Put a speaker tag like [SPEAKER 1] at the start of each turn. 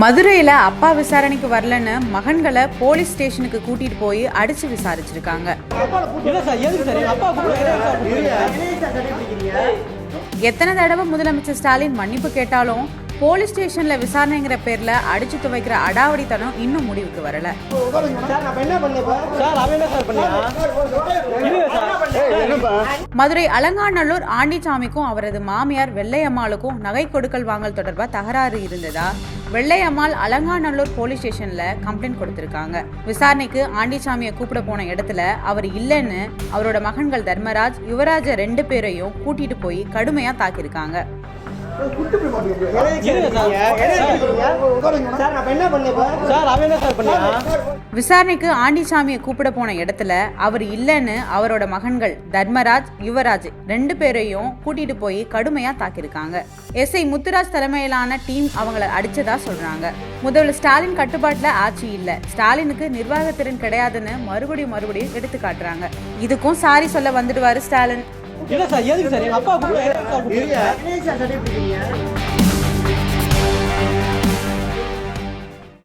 [SPEAKER 1] மதுரையில் அப்பா விசாரணைக்கு வரலன்னு மகன்களை போலீஸ் ஸ்டேஷனுக்கு கூட்டிட்டு போய் அடிச்சு விசாரிச்சிருக்காங்க. எத்தனை தடவை முதலமைச்சர் ஸ்டாலின் மன்னிப்பு கேட்டாலும் போலீஸ் ஸ்டேஷன்ல விசாரணைங்கிற பேர்ல அடிச்சு துவைக்கிற அடாவடித்தனம் இன்னும் முடிவுக்கு வரல. மதுரை அலங்காநல்லூர் ஆண்டிச்சாமிக்கும் அவரது மாமியார் வெள்ளையம்மாளுக்கும் நகை கொடுக்கல் வாங்கல் தொடர்பா தகராறு இருந்ததா? வெள்ளையம்மாள் அலங்காநல்லூர் போலீஸ் ஸ்டேஷன்ல கம்ப்ளைண்ட் கொடுத்திருக்காங்க. விசாரணைக்கு ஆண்டிச்சாமியை கூப்பிட போன இடத்துல அவர் இல்லைன்னு அவரோட மகன்கள் தர்மராஜ் யுவராஜ ரெண்டு பேரையும் கூட்டிட்டு போய் கடுமையா தாக்கியிருக்காங்க. விசாரணைக்கு ஆண்டிச்சாமியை கூப்பிட போன இடத்துல அவர் இல்லைன்னு அவரோட மகன்கள் தர்மராஜ் யுவராஜ் ரெண்டு பேரையும் கூட்டிட்டு போய் கடுமையா தாக்கியிருக்காங்க. எஸ்ஐ முத்துராஜ் தலைமையிலான டீம் அவங்கள அடிச்சதா சொல்றாங்க. முதல்வர் ஸ்டாலின் கட்டுப்பாட்டுல ஆட்சி இல்ல. ஸ்டாலினுக்கு நிர்வாகத்திறன் கிடையாதுன்னு மறுபடியும் மறுபடியும் எடுத்து காட்டுறாங்க. இதுக்கும் சாரி சொல்ல வந்துடுவாரு ஸ்டாலின்.
[SPEAKER 2] இல்ல சார் எதுக்கு சார்? எங்க அப்பா கூப்பிடுங்க